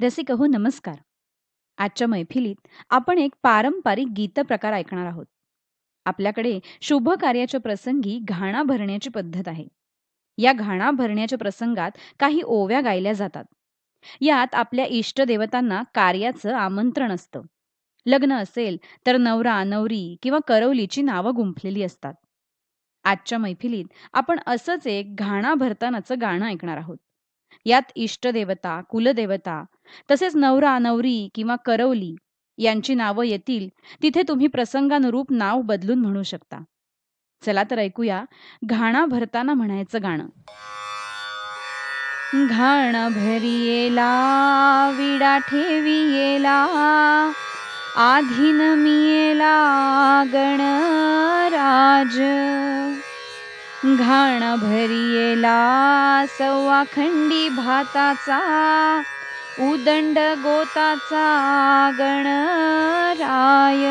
रसिक हो नमस्कार. आजच्या मैफिलीत आपण एक पारंपरिक गीत प्रकार ऐकणार आहोत. आपल्याकडे शुभ कार्याच्या प्रसंगी घाणा भरण्याची पद्धत आहे. या घाणा भरण्याच्या प्रसंगात काही ओव्या गायल्या जातात. यात आपल्या इष्टदेवतांना कार्याचं आमंत्रण असतं. लग्न असेल तर नवरा नवरी किंवा करवलीची नावं गुंफलेली असतात. आजच्या मैफिलीत आपण असंच एक घाणा भरतानाचं गाणं ऐकणार आहोत. यात इष्टदेवता कुलदेवता तसेच नवरा नवरी किंवा करवली यांची नावं येतील. तिथे तुम्ही प्रसंगानुरूप नाव बदलून म्हणू शकता. चला तर ऐकूया घाणा भरताना म्हणायचं गाणं. घाण भरियेला विडा ठेवियेला आधीन मियेला गणराज. घाण भरियेला सव्वा खंडी भाताचा उदंड गोताचा गणराय.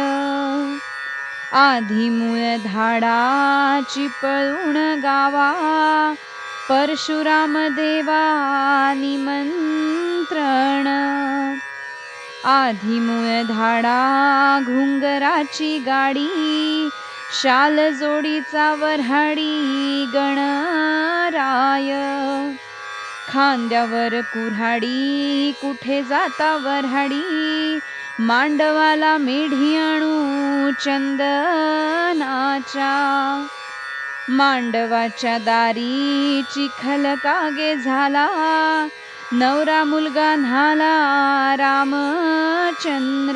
आधी मूळ धाडा चिपळूण गावा परशुराम देवा निमंत्रण. आधी मूळ धाडा घुंगराची गाडी शाल जोडीचा वऱ्हाडी गणराय. खांद्यावर कुऱ्हाडी कुठे जाता वऱ्हाडी मांडवाला मेढी आणू चंदनाच्या मांडवाच्या दारी चिखल कागे झाला. नवरा मुलगा न्हाला रामचंद्र.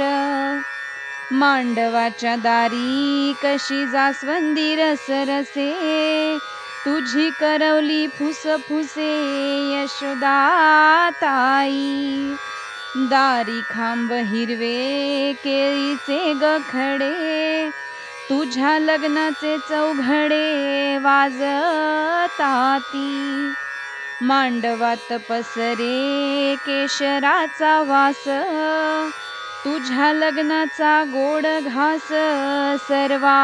मांडवाच्या दारी कशी जास्वंदी रसरसे. तुझी करवली फुसफुसे यशोदा ताई. दारी खांब हिरवे केळीचे गखडे. तुझ्या लग्नाचे चौघडे वाजताती. मांडवात पसरे केशराचा वास. तुझ्या लग्नाचा गोड घास सर्वामुखी.